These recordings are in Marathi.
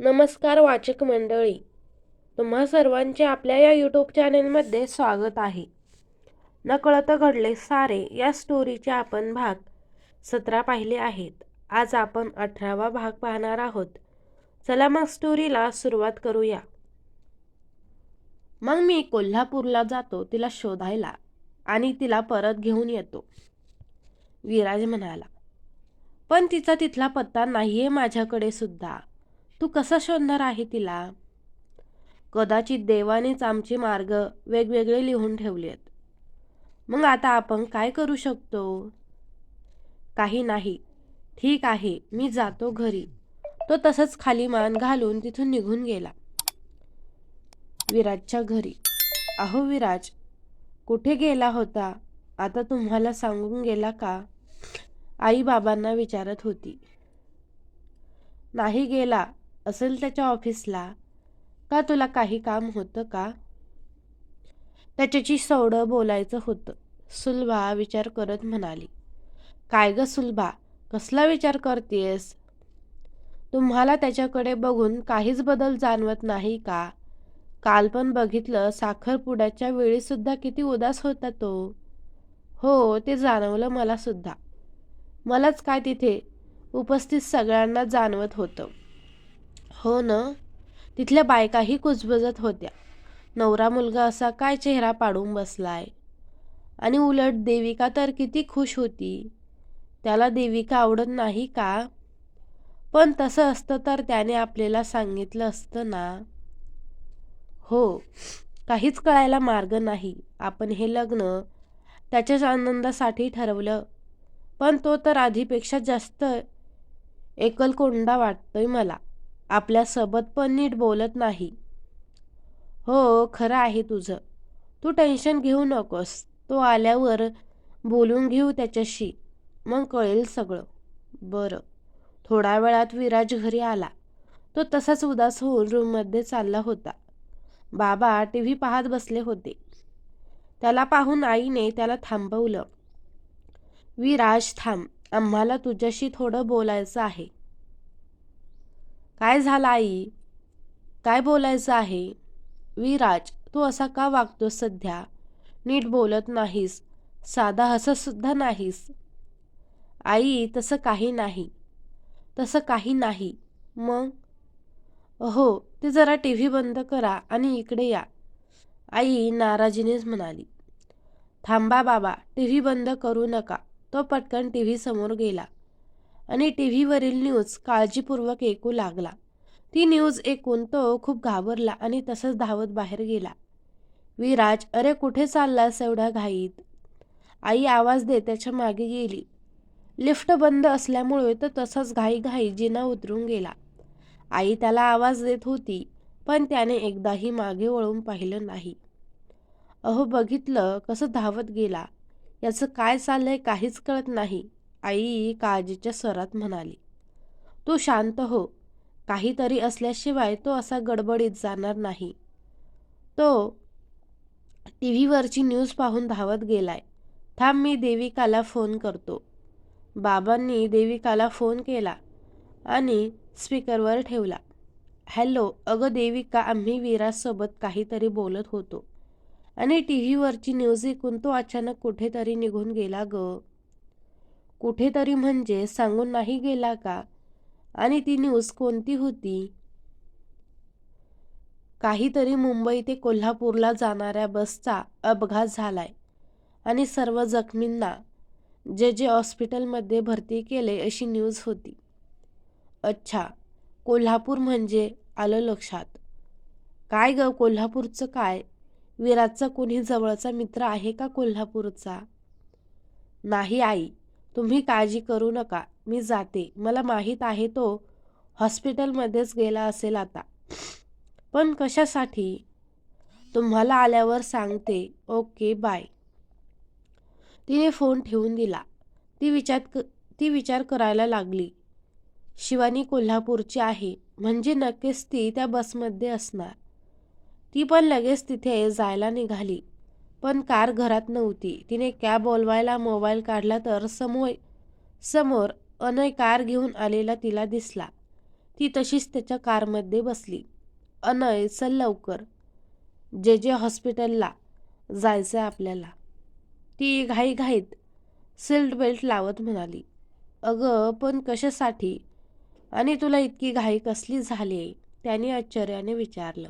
नमस्कार वाचक मंडळी तुम्हा सर्वांचे आपल्या या यूट्यूब चॅनेलमध्ये स्वागत आहे. नकळत घडले सारे या स्टोरीचे आपण भाग सतरा पाहिले आहेत. आज आपण अठरावा भाग पाहणार आहोत. चला मग स्टोरीला सुरुवात करूया. मग मी कोल्हापूरला जातो तिला शोधायला आणि तिला परत घेऊन येतो. विराज म्हणाला पण तिचा तिथला पत्ता नाहीये माझ्याकडे सुद्धा. तू कसं शोधणार आहे तिला? कदाचित देवानेच आमचे मार्ग वेगवेगळे लिहून ठेवलेत. मग आता आपण काय करू शकतो? काही नाही. ठीक आहे मी जातो घरी. तो तसंच खाली मान घालून तिथून निघून गेला. विराजच्या घरी. अहो विराज कुठे गेला होता? आता तुम्हाला सांगून गेला का? आई बाबांना विचारत होती. नाही गेला. असेल त्याच्या ऑफिसला? का तुला काही काम होतं का? त्याच्याशी सवडं बोलायचं होतं. सुलभा विचार करत म्हणाली. काय ग सुलभा? कसला विचार करतेस तुम्हाला त्याच्याकडे बघून काहीच बदल जाणवत नाही का? काल पण बघितलं साखरपुड्याच्या वेळीसुद्धा किती उदास होता तो. हो ते जाणवलं मला सुद्धा. मलाच काय तिथे उपस्थित सगळ्यांना जाणवत होतं. हो न? तिथल्या बायकाही कुजबजत होत्या. नवरा मुलगा असा काय चेहरा पाडून बसलाय? आणि उलट देविका तर किती खुश होती. त्याला देविका आवडत नाही का? पण तसं असतं तर त्याने आपल्याला सांगितलं असतं ना? हो काहीच कळायला मार्ग नाही. आपण हे लग्न त्याच्याच आनंदासाठी ठरवलं. पण तो तर आधीपेक्षा जास्त एकलकोंडा वाटतोय मला. आपल्यासोबत पण नीट बोलत नाही. हो खरं आहे तुझं. तू टेन्शन घेऊ नकोस. तो आल्यावर बोलून घेऊ त्याच्याशी. मग कळेल सगळं. बरं. थोड्या वेळात विराज घरी आला. तो तसाच उदास होऊन रूममध्ये चालला होता. बाबा टी व्ही पाहत बसले होते. त्याला पाहून आईने त्याला थांबवलं. विराज थांब. आम्हाला तुझ्याशी थोडं बोलायचं आहे. काय झालं आई? काय बोलायचं आहे? विराज तू असा का वागतो सध्या? नीट बोलत नाहीस. साधा हसतसुद्धा नाहीस. आई तसं काही नाही. तसं काही नाही. मग? हो ते जरा टी व्ही बंद करा आणि इकडे या. आई नाराजीनेच म्हणाली. थांबा बाबा टी व्ही बंद करू नका. तो पटकन टी व्ही समोर गेला. आणि टी व्हीवरील न्यूज काळजीपूर्वक ऐकू लागला. ती न्यूज ऐकून तो खूप घाबरला आणि तसंच धावत बाहेर गेला. विराज अरे कुठे चाललास एवढा घाईत? आई आवाज दे त्याच्यामागे गेली. लिफ्ट बंद असल्यामुळे तो तसाच घाई जिना उतरून गेला. आई त्याला आवाज देत होती पण त्याने एकदाही मागे वळून पाहिलं नाही. अहो बघितलं कसं धावत गेला. याचं काय चाललंय काहीच कळत नाही. आई काळजीच्या स्वरात म्हणाली तू शांत हो. काहीतरी असल्याशिवाय तो असा गडबडीत जाणार नाही. तो टी व्हीवरची न्यूज पाहून धावत गेलाय. थांब मी देविकाला फोन करतो. बाबांनी देविकाला फोन केला आणि स्पीकरवर ठेवला. हॅलो अगं देविका आम्ही विराजसोबत काहीतरी बोलत होतो आणि टी व्हीवरची न्यूज ऐकून तो अचानक कुठेतरी निघून गेला ग. कुठेतरी म्हणजे सांगून नाही गेला का? आणि ती न्यूज कोणती होती? काहीतरी मुंबई ते कोल्हापूरला जाणाऱ्या बसचा अपघात झालाय. आणि सर्व जखमींना जे जे हॉस्पिटलमध्ये भरती केले अशी न्यूज होती. अच्छा कोल्हापूर म्हणजे आलं लक्षात. काय ग कोल्हापूरचं काय? विराजचा कोणी जवळचा मित्र आहे का कोल्हापूरचा? नाही आई तुम्ही काळजी करू नका. मी जाते. मला माहीत आहे तो हॉस्पिटलमध्येच गेला असेल आता. पण कशासाठी? तुम्हाला आल्यावर सांगते. Okay bye. तिने फोन ठेवून दिला. ती विचार क ती विचार करायला लागली. शिवानी कोल्हापूरची आहे. म्हणजे नक्कीच ती त्या बसमध्ये असणार. ती पण लगेच तिथे जायला निघाली. पण कार घरात नव्हती. तिने कॅब बोलवायला मोबाईल काढला तर समोर समोर अनय कार घेऊन आलेला तिला दिसला. ती तशीच त्याच्या कारमध्ये बसली. अनय चल लवकर. जे जे हॉस्पिटलला जायचं आहे आपल्याला. ती घाईघाईत सील्ड बेल्ट लावत म्हणाली अगं पण कशासाठी? आणि तुला इतकी घाई कसली झाली त्याने आश्चर्याने विचारलं.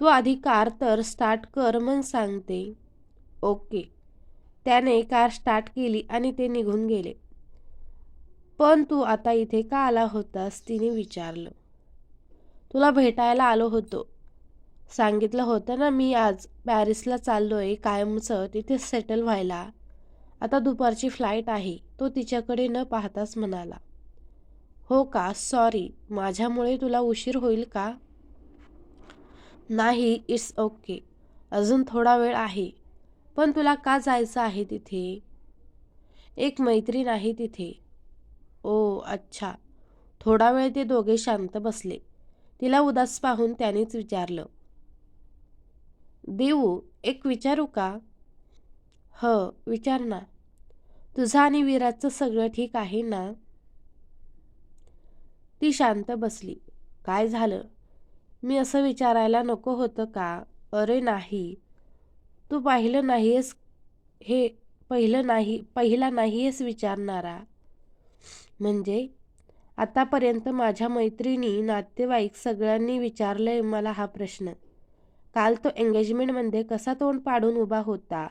तू आधी कार तर स्टार्ट कर मग सांगते. ओके. त्याने कार स्टार्ट केली आणि ते निघून गेले. पण तू आता इथे का आला होतास तिने विचारलं. तुला भेटायला आलो होतो. सांगितलं होतं ना मी आज पॅरिसला चाललो आहे कायमचं तिथे सेटल व्हायला. आता दुपारची फ्लाईट आहे तो तिच्याकडे न पाहताच म्हणाला. हो का? सॉरी माझ्यामुळे तुला उशीर होईल का? नाही इट्स ओके अजून थोडा वेळ आहे. पण तुला का जायचं आहे तिथे? एक मैत्रीण आहे तिथे. ओ अच्छा. थोडा वेळ ते दोघे शांत बसले. तिला उदास पाहून त्यानेच विचारलं. देऊ एक विचारू का? ह विचार ना. तुझं आणि विराजचं सगळं ठीक आहे ना? ती शांत बसली. काय झालं? मी असं विचारायला नको होतं का? अरे नाही. तू पाहिलं नाहीस हे पहिलं नाही पहिला नाहीयेस विचारणारा. म्हणजे? आतापर्यंत माझ्या मैत्रिणी नातेवाईक सगळ्यांनी विचारलंय मला हा प्रश्न. काल तो एंगेजमेंटमध्ये कसा तोंड पाडून उभा होता?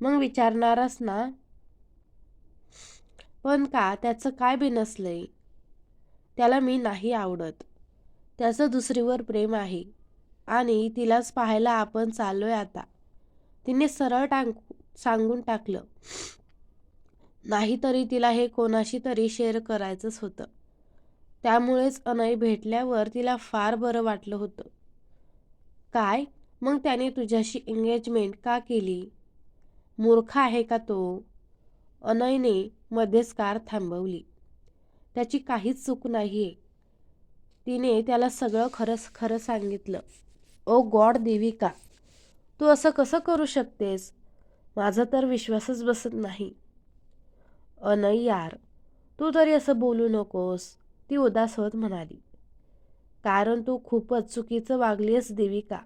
मग विचारणारच ना? पण का त्याचं काय बिनसलंय त्याला मी नाही आवडत. त्याचं दुसरीवर प्रेम आहे. आणि तिलाच पाहायला आपण चाललोय आता. तिने सरळ टांग सांगून टाकलं. नाहीतरी तिला हे कोणाशी तरी शेअर करायचंच होतं. त्यामुळेच अनय भेटल्यावर तिला फार बरं वाटलं होतं. काय? मग त्याने तुझ्याशी एंगेजमेंट का केली? मूर्ख आहे का तो? अनयने मध्येच कार थांबवली. त्याची काहीच चूक नाही आहे तिने त्याला सगळं खरंच खरं सांगितलं. ओ गॉड देविका तू असं कसं करू शकतेस? माझा तर विश्वासच बसत नाही. अनय यार तू तरी असं बोलू नकोस ती उदास होत म्हणाली. कारण तू खूपच चुकीचं वागलीस देविका.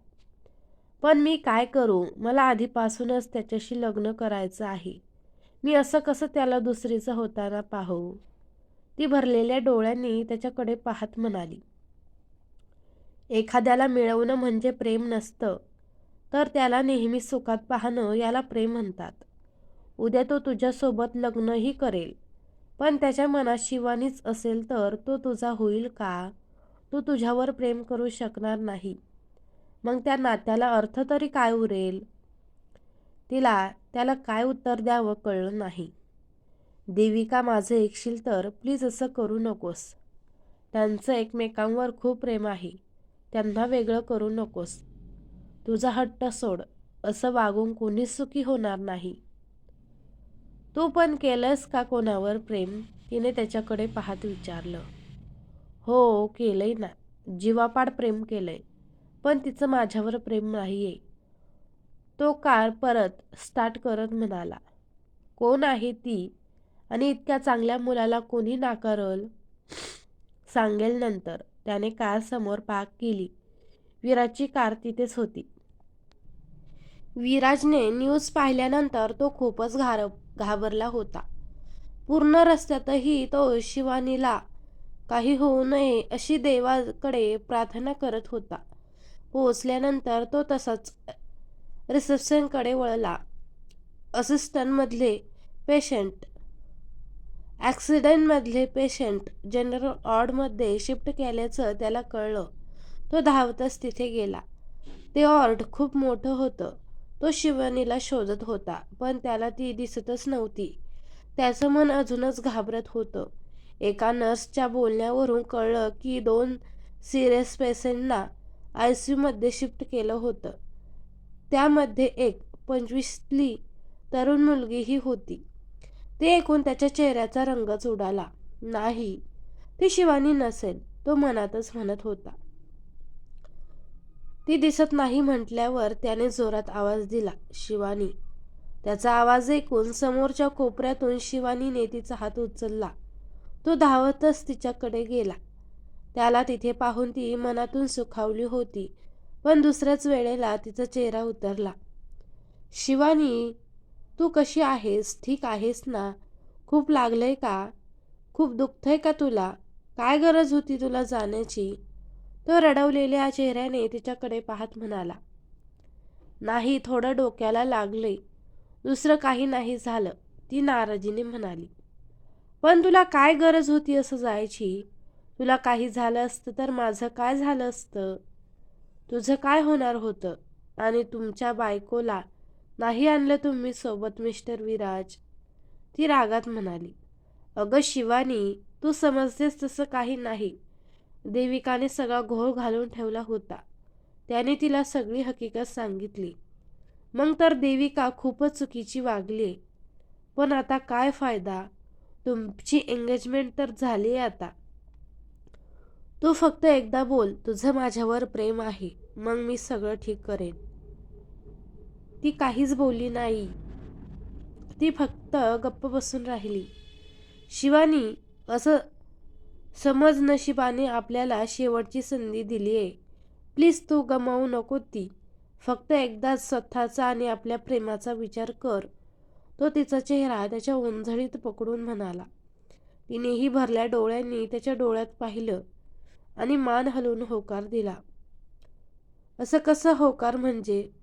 पण मी काय करू? मला आधीपासूनच त्याच्याशी लग्न करायचं आहे. मी असं कसं त्याला दुसरीचं होताना पाहू? ती भरलेल्या डोळ्यांनी त्याच्याकडे पाहत म्हणाली. एखाद्याला मिळवणं म्हणजे प्रेम नसतं. तर त्याला नेहमी सुखात पाहणं याला प्रेम म्हणतात. उद्या तो तुझ्यासोबत लग्नही करेल. पण त्याच्या मनात शिवानीच असेल तर तो तुझा होईल का? तो तुझ्यावर प्रेम करू शकणार नाही. मग त्या नात्याला अर्थ तरी काय उरेल? तिला त्याला काय उत्तर द्यावं कळलं नाही. देविका माझं ऐकशील तर प्लीज असं करू नकोस. त्यांचं एकमेकांवर खूप प्रेम आहे. त्यांना वेगळं करू नकोस. तुझा हट्ट सोड असं वागून कोणीच सुखी होणार नाही. तू पण केलंस का कोणावर प्रेम? तिने त्याच्याकडे पाहत विचारलं. हो केलंय ना. जीवापाड प्रेम केलंय. पण तिचं माझ्यावर प्रेम नाही आहे तो कार परत स्टार्ट करत म्हणाला. कोण आहे ती? आणि इतक्या चांगल्या मुलाला कोणी नाकारल? सांगेल नंतर. त्याने कार समोर पार्क केली. विराजची कार तिथेच होती. विराजने न्यूज पाहिल्यानंतर तो खूपच घार घाबरला होता. पूर्ण रस्त्यातही तो शिवानीला काही होऊ नये अशी देवाकडे प्रार्थना करत होता. पोहोचल्यानंतर तो तसाच रिसेप्शनकडे वळला. असिस्टंटमधले पेशंट ॲक्सिडेंटमधले पेशंट जनरल ऑर्डमध्ये शिफ्ट केल्याचं त्याला कळलं. तो धावतच तिथे गेला. ते ऑर्ड खूप मोठं होतं. तो शिवानीला शोधत होता पण त्याला ती दिसतच नव्हती. त्याचं मन अजूनच घाबरत होतं. एका नर्सच्या बोलण्यावरून कळलं की दोन सिरियस पेशंटना आय सी यूमध्ये शिफ्ट केलं होतं. त्यामध्ये एक पंचवीसली तरुण मुलगीही होती. ते ऐकून त्याच्या चेहऱ्याचा रंगच उडाला नाही ती शिवानी नसेल तो मनातच म्हणत होता. ती दिसत नाही म्हटल्यावर त्याने जोरात आवाज दिला शिवानी. त्याचा आवाज ऐकून समोरच्या कोपऱ्यातून शिवानीने तिचा हात उचलला. तो धावतच तिच्याकडे गेला. त्याला तिथे पाहून ती मनातून सुखावली होती पण दुसऱ्याच वेळेला तिचा चेहरा उतरला. शिवानी तू कशी आहेस? ठीक आहेस ना? खूप लागलंय का? खूप दुखतंय का तुला? काय गरज होती तुला जाण्याची? तो रडवलेल्या चेहऱ्याने तिच्याकडे पाहत म्हणाला. नाही थोडं डोक्याला लागले दुसरं काही नाही झालं ती नाराजीने म्हणाली. पण तुला काय गरज होती असं जायची? तुला काही झालं असतं तर माझं काय झालं असतं? तुझं काय होणार होतं? आणि तुमच्या बायकोला नाही आणलं तुम्ही सोबत मिस्टर विराज? ती रागात म्हणाली. अगं शिवानी तू समजतेस तसं काही नाही. देविकाने सगळा घोळ घालून ठेवला होता. त्याने तिला सगळी हकीकत सांगितली. मग तर देविका खूपच चुकीची वागली पण आता काय फायदा? तुमची एंगेजमेंट तर झाली आहे आता. तू फक्त एकदा बोल तुझं माझ्यावर प्रेम आहे. मग मी सगळं ठीक करेन. ती काहीच बोलली नाही. ती फक्त गप्प बसून राहिली. शिवानी असं समज नशिबाने आपल्याला शेवटची संधी दिली आहे प्लीज तू गमावू नको ती. फक्त एकदाच स्वतःचा आणि आपल्या प्रेमाचा विचार कर. तो तिचा चेहरा त्याच्या ओंझळीत पकडून म्हणाला. तिनेही भरल्या डोळ्यांनी त्याच्या डोळ्यात पाहिलं आणि मान हलवून होकार दिला. असं कसं होकार म्हणजे?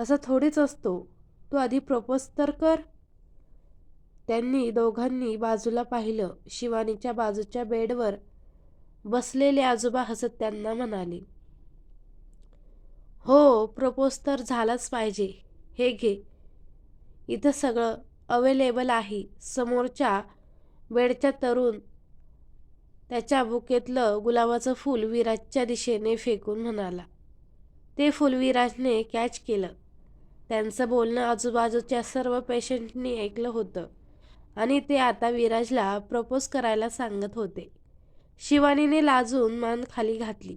असं थोडीच असतो. तू आधी प्रपोज तर कर. त्यांनी दोघांनी बाजूला पाहिलं. शिवानीच्या बाजूच्या बेडवर बसलेले आजोबा हसत त्यांना म्हणाले हो प्रपोज तर झालाच पाहिजे. हे घे. इथं सगळं अवेलेबल आहे. समोरच्या बेडच्या तरुण त्याच्या बुकेतलं गुलाबाचं फूल विराजच्या दिशेने फेकून म्हणाला. ते फुल विराजने कॅच केलं. त्यांचं बोलणं आजूबाजूच्या सर्व पेशंटनी ऐकलं होतं. आणि ते आता विराजला प्रपोज करायला सांगत होते. शिवानीने लाजून मान खाली घातली.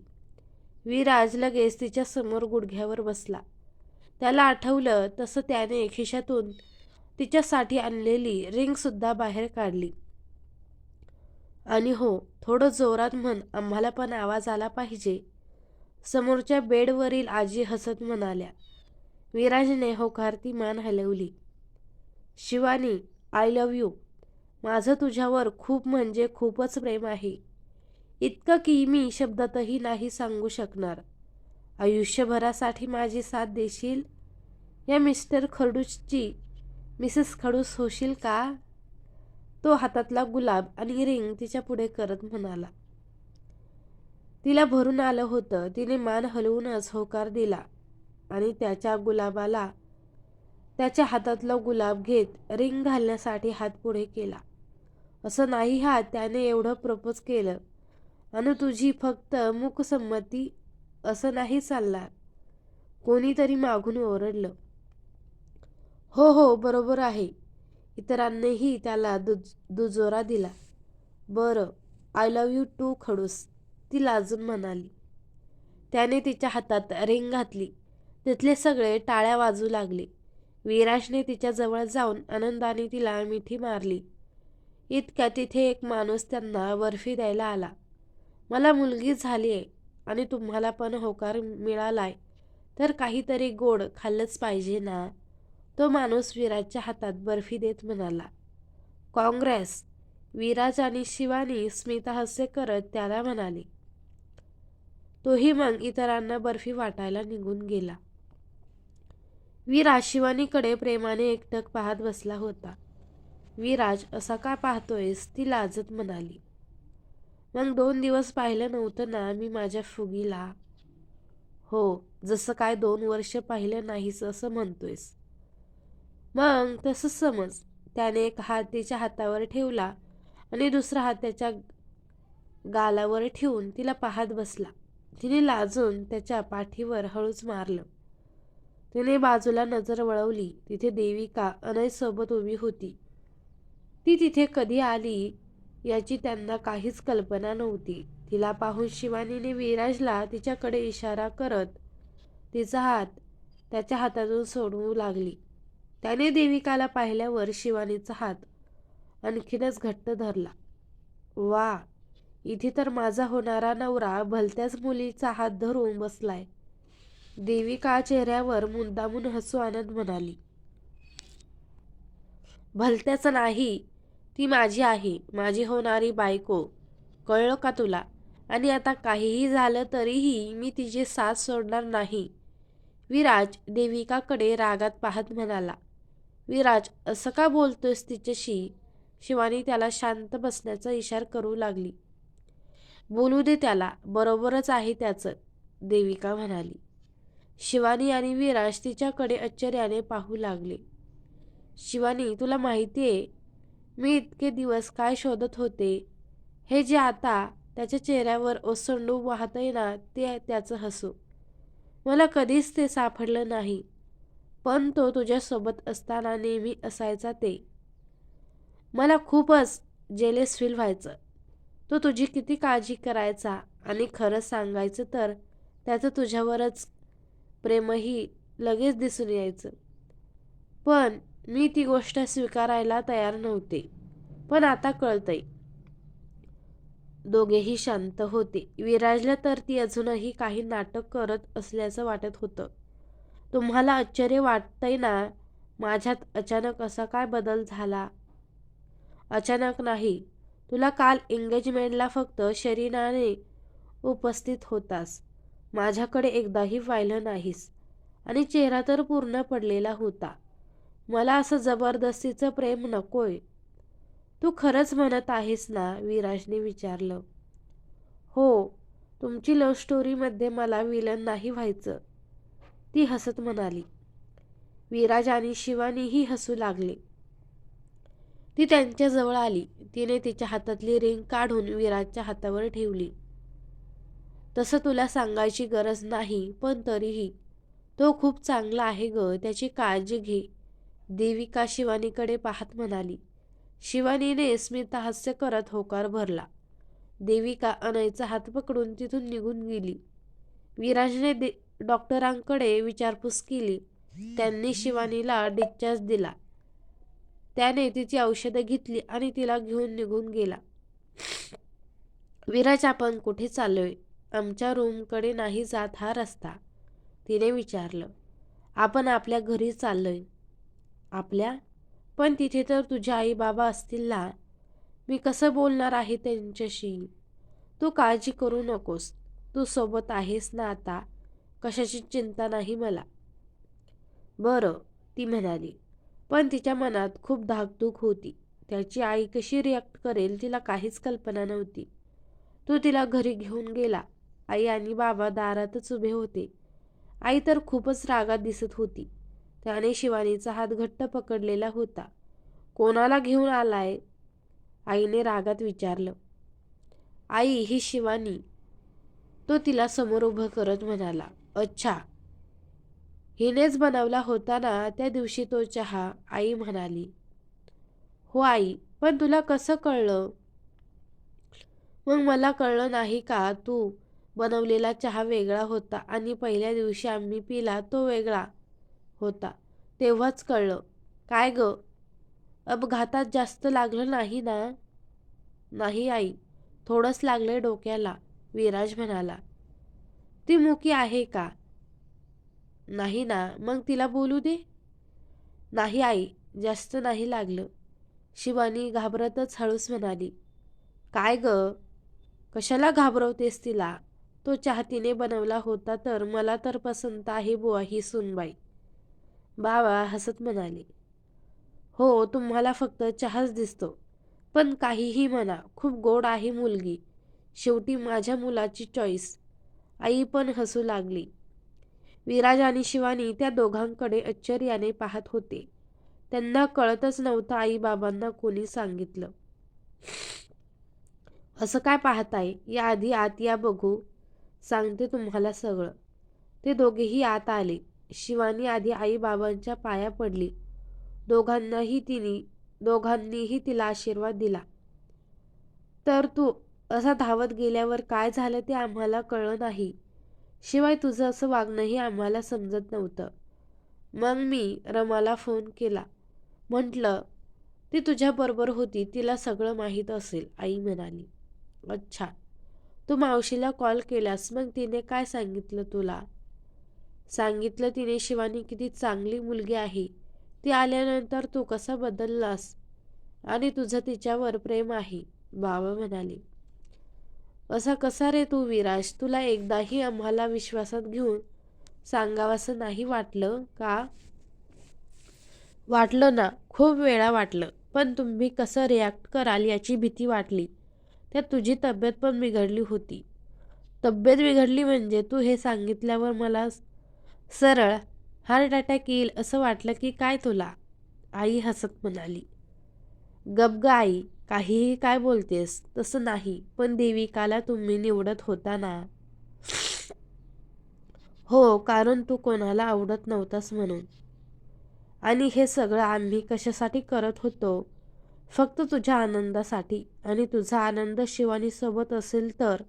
विराज लगेच तिच्या समोर गुडघ्यावर बसला. त्याला आठवलं तसं त्याने खिशातून तिच्यासाठी आणलेली रिंगसुद्धा बाहेर काढली. आणि हो थोडं जोरात म्हण आम्हाला पण आवाज आला पाहिजे. समोरच्या बेडवरील आजी हसत म्हणाल्या. विराजने होकारती मान हलवली. शिवानी आय लव्ह यू माझं तुझ्यावर खूप म्हणजे खूपच प्रेम आहे. इतकं की मी शब्दातही नाही सांगू शकणार. आयुष्यभरासाठी माझी साथ देशील? या मिस्टर खडूसची मिसेस खडूस होशील का? तो हातातला गुलाब आणि रिंग तिच्या पुढे करत म्हणाला. तिला भरून आलं होतं. तिने मान हलवूनच होकार दिला. आणि त्याच्या गुलाबाला त्याच्या हातातला गुलाब घेत रिंग घालण्यासाठी हात पुढे केला. असं नाही हा त्याने एवढं प्रपोज केलं. आणि तुझी फक्त मुखसंमती असं नाही चालणार. कोणीतरी मागून ओरडलं. हो हो बरोबर आहे. इतरांनीही त्याला दुज दुजोरा दिला. बरं आय लव यू टू खडूस ती लाजून म्हणाली. त्याने तिच्या हातात रिंग घातली. तिथले सगळे टाळ्या वाजू लागले. विराजने तिच्याजवळ जाऊन आनंदाने तिला मिठी मारली. इतक्या तिथे एक माणूस त्यांना बर्फी द्यायला आला. मला मुलगी झाली आहे आणि तुम्हाला पण होकार मिळालाय तर काहीतरी गोड खाल्लंच पाहिजे ना? तो माणूस विराजच्या हातात बर्फी देत म्हणाला. काँग्रेस. विराज आणि शिवानी स्मितहास्य करत त्याला म्हणाले. तोही मग इतरांना बर्फी वाटायला निघून गेला. विराज शिवानीकडे प्रेमाने एकटक पाहत बसला होता. विराज असा का पाहतोयस? ती लाजत म्हणाली. मग दोन दिवस पाहिलं नव्हतं ना मी माझ्या फुगीला. हो जसं काय दोन वर्ष पाहिलं नाहीस असं म्हणतोयस. मग तसं समज. त्याने एक हात तिच्या हातावर ठेवला आणि दुसरा हात त्याच्या गालावर ठेवून तिला पाहत बसला. तिने लाजून त्याच्या पाठीवर हळूच मारलं. तिने बाजूला नजर वळवली. तिथे देविका अनयसोबत उभी होती. ती तिथे कधी आली याची त्यांना काहीच कल्पना नव्हती. तिला पाहून शिवानीने विराजला तिच्याकडे इशारा करत तिचा हात त्याच्या हातातून सोडवू लागली. त्याने देविकाला पाहिल्यावर शिवानीचा हात आणखीनच घट्ट धरला. वा इथे तर माझा होणारा नवरा भलत्याच मुलीचा हात धरून बसलाय. देविका चेहऱ्यावर मुद्दामून हसू आणत म्हणाली भलत्याच नाही ती माझी आहे माझी होणारी बायको कळलं का तुला? आणि आता काहीही झालं तरीही मी तिची साथ सोडणार नाही. विराज देविकाकडे रागात पाहत म्हणाला विराज असं का बोलतोयस तिच्याशी? शिवानी त्याला शांत बसण्याचा इशार करू लागली. बोलू दे त्याला बरोबरच आहे त्याचं देविका म्हणाली. शिवानी आणि विराज तिच्याकडे आश्चर्याने पाहू लागले. शिवानी तुला माहिती आहे मी इतके दिवस काय शोधत होते? हे जे आता त्याच्या चेहऱ्यावर ओसंडू वाहतय ना ते त्याचं हसू. मला कधीच ते सापडलं नाही पण तो तुझ्यासोबत असताना नेहमी असायचा ते. मला खूपच जेलेस फील व्हायचं. तो तुझी किती काळजी करायचा आणि खरं सांगायचं तर त्याचं तुझ्यावरच प्रेमही लगेच दिसून यायचं. पण मी ती गोष्ट स्वीकारायला तयार नव्हते. पण आता कळतंय. दोघेही शांत होते. विराजला तर ती अजूनही काही नाटक करत असल्याचं वाटत होतं. तुम्हाला आश्चर्य वाटतंय ना? माझ्यात अचानक असा काय बदल झाला? अचानक नाही. तुला काल एंगेजमेंटला फक्त शरीराने उपस्थित होतास. माझ्याकडे एकदाही पाहिलं नाहीस. आणि चेहरा तर पूर्ण पडलेला होता. मला असं जबरदस्तीचं प्रेम नकोय. तू खरंच म्हणत आहेस ना विराजने विचारलं. हो तुमची लव्ह स्टोरीमध्ये मला विलन नाही व्हायचं. ती हसत म्हणाली. विराज आणि शिवानीही हसू लागले. ती त्यांच्याजवळ आली. तिने तिच्या हातातली रिंग काढून विराजच्या हातावर ठेवली. तसं तुला सांगायची गरज नाही पण तरीही. तो खूप चांगला आहे ग त्याची काळजी घे. देविका शिवानीकडे पाहत म्हणाली. शिवानीने स्मिता हास्य करत होकार भरला. देविका अनयचा हात पकडून तिथून निघून गेली. विराजने दे डॉक्टरांकडे विचारपूस केली. त्यांनी शिवानीला डिस्चार्ज दिला. त्याने तिची औषधं घेतली आणि तिला घेऊन निघून गेला. विराज आपण कुठे चाललोय? आमच्या रूमकडे नाही जात हा रस्ता. तिने विचारलं आपण आपल्या घरी चाललोय. आपल्या? पण तिथे तर तुझे आई बाबा असतील ना. मी कसं बोलणार आहे त्यांच्याशी? तू काळजी करू नकोस. तू सोबत आहेस ना आता. कशाची चिंता नाही मला. बरं ती म्हणाली. पण तिच्या मनात खूप धाकधूक होती. त्याची आई कशी रिॲक्ट करेल तिला काहीच कल्पना नव्हती. तो तिला घरी घेऊन गेला. आई आणि बाबा दारातच उभे होते. आई तर खूपच रागात दिसत होती. त्याने शिवानीचा हात घट्ट पकडलेला होता. कोणाला घेऊन आलाय? आईने रागात विचारलं. आई ही शिवानी. तो तिला समोर उभं करत म्हणाला अच्छा. हिनेच बनवला होता ना त्या दिवशी तो चहा आई म्हणाली हो आई पण तुला कसं कळलं? मग मला कळलं नाही का तू बनवलेला चहा वेगळा होता आणि पहिल्या दिवशी आम्ही पिला तो वेगळा होता. तेव्हाच कळलं. काय ग? अपघातात जास्त लागलं नाही ना? नाही आई. थोडंच लागलंय डोक्याला विराज म्हणाला. ती मुकी आहे का? नाही ना. मग तिला बोलू दे. नाही आई. जास्त नाही लागलं. शिवानी घाबरतच हळूस म्हणाली. काय ग? कशाला घाबरवतेस तिला? तो चाहतीने बनवला होता तर मला तर पसंत आहे बुवा ही सुनबाई. बाबा हसत म्हणाले हो तुम्हाला फक्त चहाच दिसतो पण काहीही म्हणा खूप गोड आहे मुलगी. शेवटी माझ्या मुलाची चॉईस आई पण हसू लागली. विराज आणि शिवानी त्या दोघांकडे आश्चर्याने पाहत होते. त्यांना कळतच नव्हतं आई बाबांना कोणी सांगितलं. असं काय पाहताय? या आधी आत या बघू. सांगते तुम्हाला सगळं. ते दोघेही आत आले. शिवानी आधी आई बाबांच्या पाया पडली. दोघांनाही तिने दोघांनीही तिला आशीर्वाद दिला. तर तू असा धावत गेल्यावर काय झालं ते आम्हाला कळलं नाही. शिवाय तुझं असं वागणंही आम्हाला समजत नव्हतं. मग मी रमाला फोन केला. म्हटलं ती तुझ्याबरोबर होती तिला सगळं माहीत असेल आई म्हणाली. अच्छा. तू मावशीला कॉल केलास मग तिने काय सांगितलं तुला? सांगितलं तिने शिवानी किती चांगली मुलगी आहे. ती आल्यानंतर तू कसा बदललास? आणि तुझं तिच्यावर प्रेम आहे बाबा म्हणाले. असा कसा रे तू विराज? तुला एकदाही आम्हाला विश्वासात घेऊन सांगावंसं नाही वाटलं का? वाटलं ना खूप वेळा वाटलं. पण तुम्ही कसं रिॲक्ट कराल याची भीती वाटली. त्यात तुझी तब्येत पण बिघडली होती. तब्येत बिघडली म्हणजे तू हे सांगितल्यावर मला सरळ हार्ट अटॅक येईल असं वाटलं की काय तुला? आई हसत म्हणाली. गप ग आई काहीही काय बोलतेस तसं नाही पण देविकाला तुम्ही निवडत होता ना. हो कारण तू कोणाला आवडत नव्हतास म्हणून. आणि हे सगळं आम्ही कशासाठी करत होतो फक्त तुझ्या आनंदासाठी. आणि तुझा आनंद शिवानीसोबत असेल तर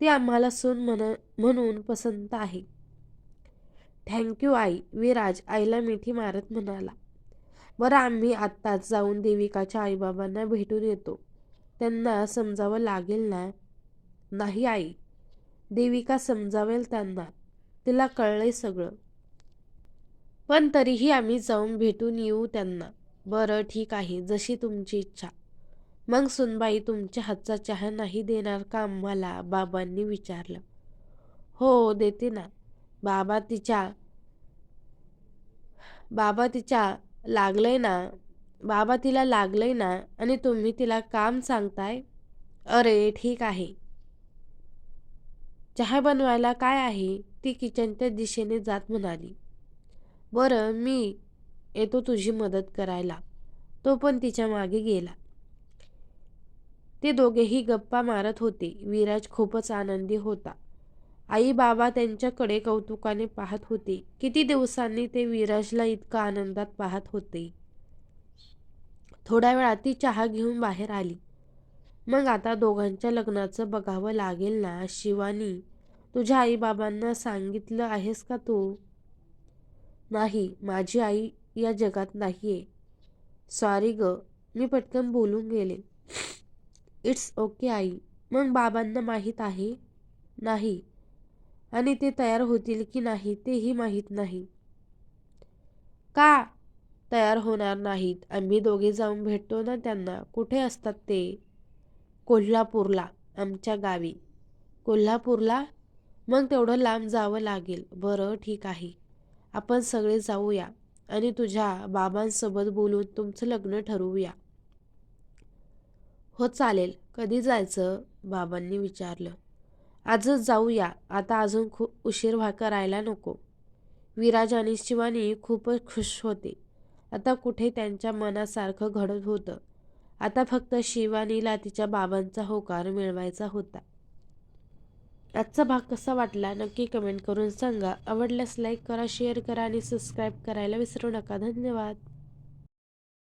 ती आम्हाला सून म्हण म्हणून पसंत आहे. थँक्यू आई. विराज आईला मिठी मारत म्हणाला. बरं आम्ही आत्ताच जाऊन देविकाच्या आईबाबांना भेटून येतो. त्यांना समजावं लागेल ना? नाही आई. देविका समजावेल त्यांना. तिला कळलंय सगळं. पण तरीही आम्ही जाऊन भेटून येऊ त्यांना. बरं ठीक आहे. जशी तुमची इच्छा. मग सुनबाई तुमच्या हातचा चहा नाही देणार का? आम्हाला बाबांनी विचारलं. हो देते ना. बाबा तिच्या बाबा तिच्या लागलंय ना. बाबा तिला लागलंय ना आणि तुम्ही तिला काम सांगताय? अरे ठीक आहे. चहा बनवायला काय आहे? ती किचनच्या दिशेने जात म्हणाली. बरं मी येतो तुझी मदत करायला. तो पण तिच्यामागे गेला. ते दोघेही गप्पा मारत होते. विराज खूपच आनंदी होता. आई बाबा त्यांच्याकडे कौतुकाने पाहत होते. किती दिवसांनी ते विराजला इतका आनंदात पाहत होते. थोड्या वेळात ती चहा घेऊन बाहेर आली. मग आता दोघांच्या लग्नाचं बघावं लागेल ना शिवानी? तुझ्या आईबाबांना सांगितलं आहेस का तू? नाही माझी आई या जगात नाही आहे सॉरी ग मी पटकन बोलून गेले. इट्स ओके आई. मग बाबांना माहीत आहे? नाही. आणि ते तयार होतील की नाही तेही माहीत नाही. का तयार होणार नाहीत? आम्ही दोघे जाऊन भेटतो ना त्यांना. कुठे असतात ते? कोल्हापूरला आमच्या गावी. कोल्हापूरला? मग तेवढं लांब जावं लागेल. बरं ठीक आहे. आपण सगळे जाऊया. आणि तुझ्या बाबांसोबत बोलून तुमचं लग्न ठरवूया. हो चालेल. कधी जायचं? बाबांनी विचारलं. आजच जाऊया. आता अजून खूप उशीर व्हा करायला नको. विराज आणि शिवानी खूपच खुश होते. आता कुठे त्यांच्या मनासारखं घडत होतं. आता फक्त शिवानीला तिच्या बाबांचा होकार मिळवायचा होता. आजचा भाग कसा वाटला नक्की कमेंट करून सांगा. आवडल्यास लाईक करा शेअर करा आणि सबस्क्राईब करायला विसरू नका. धन्यवाद.